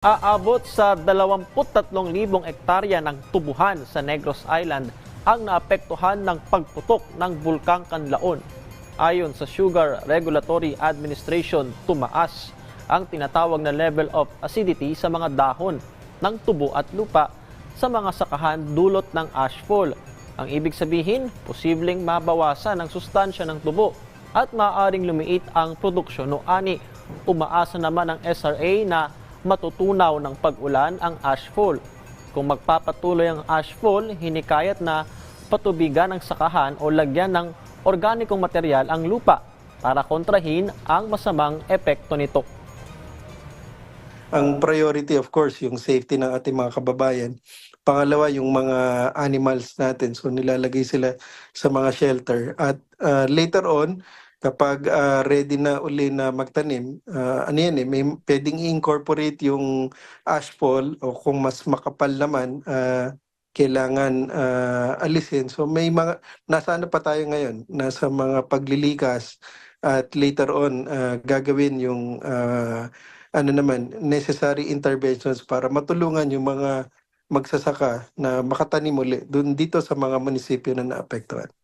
Aabot sa 23,000 ektarya ng tubuhan sa Negros Island ang naapektuhan ng pagputok ng Bulkang Kanlaon. Ayon sa Sugar Regulatory Administration, tumaas ang tinatawag na level of acidity sa mga dahon ng tubo at lupa sa mga sakahan dulot ng ashfall. Ang ibig sabihin, posibleng mabawasan ang sustansya ng tubo at maaaring lumiit ang produksyon o ani. Umaasa naman ang SRA na matutunaw ng pag-ulan ang ashfall. Kung magpapatuloy ang ashfall, hinikayat na patubigan ng sakahan o lagyan ng organikong material ang lupa para kontrahin ang masamang epekto nito. Ang priority of course yung safety ng ating mga kababayan. Pangalawa yung mga animals natin. So nilalagay sila sa mga shelter at uh, later on kapag uh, ready na uli na magtanim, uh, ano yan eh, may pwedeng i-incorporate yung ashfall o kung mas makapal naman, uh, kailangan uh, alisin. So may mga, nasa ano pa tayo ngayon? Nasa mga paglilikas at later on uh, gagawin yung uh, ano naman, necessary interventions para matulungan yung mga magsasaka na makatanim uli dun dito sa mga munisipyo na naapektuhan.